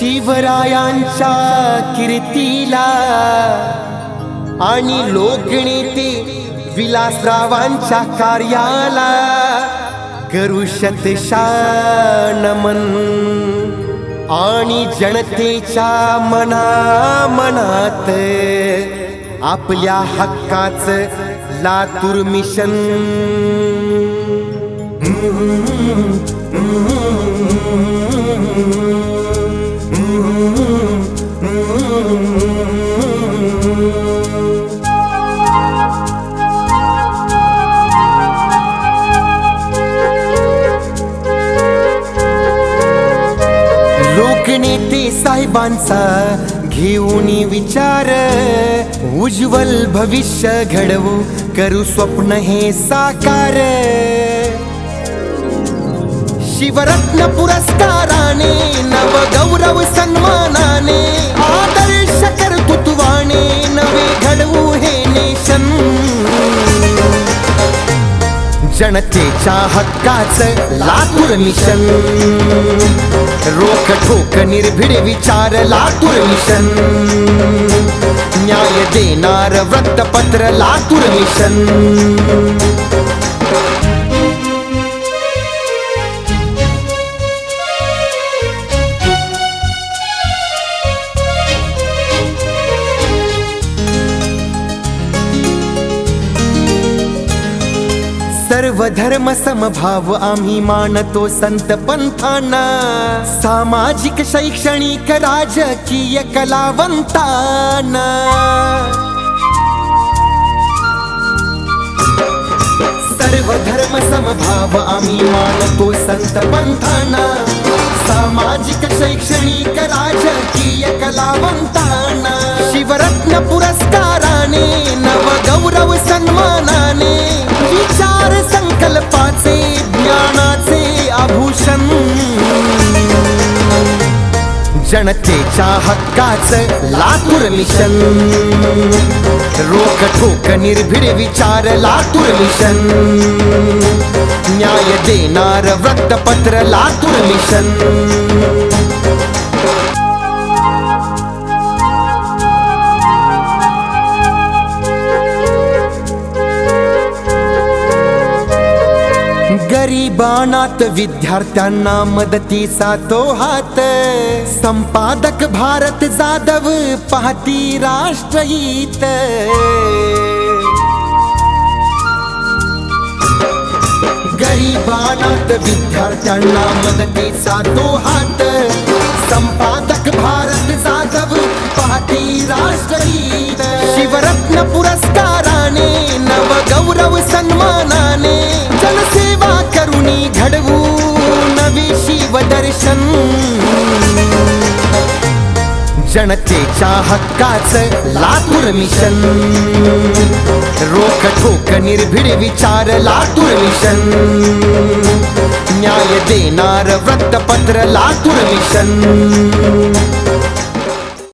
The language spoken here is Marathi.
शिवरायांच्या कीर्तीला आणि लोकनेते विलासरावांच्या कार्याला करू नमन आणि जनतेच्या मना मनात आपल्या हक्काच लातूर मिशन. लोकनेते साहेबांचा घेऊन विचार. उज्ज्वल भविष्य घडवू करू स्वप्न हे साकार. शिवरत्न पुरस्काराने नव गौरव सन्मानाने आदर्श कर्तृत्वाने जनतेच्या हक्काचं लातूर मिशन. रोख ठोक निर्भीड विचार लातूर मिशन. न्याय देणार वृत्तपत्र लातूर मिशन. सर्व धर्म समभाव आम्ही मानतो संत पंथांना. सामाजिक शैक्षणिक राजकीय कलावंतांना. सर्व धर्म समभाव आम्ही मानतो संत पंथांना. सामाजिक शैक्षणिक राजकीय कलावंतांना. शिवरत्न पुरस्कार जनतेच्या हक्काच लातूर मिशन. रोख ठोक निर्भीड विचार लातूर मिशन. न्याय देणार वृत्तपत्र लातूर मिशन. गरीबानात विद्यार्थ्यांना मदतीचा तो हात. संपादक भारत जाधव पाहती राष्ट्रहित गरीबानात विद्यार्थ्यांना मदतीचा तो हात. संपादक भारत जाधव पाहती राष्ट्रहित शिवरत्न पुरस्कार नवी शिवदर्शन. जनतेच्या हक्काचं लातूर मिशन. रोख ठोक निर्भीड विचार लातूर मिशन. न्याय देणार वृत्तपत्र लातूर मिशन.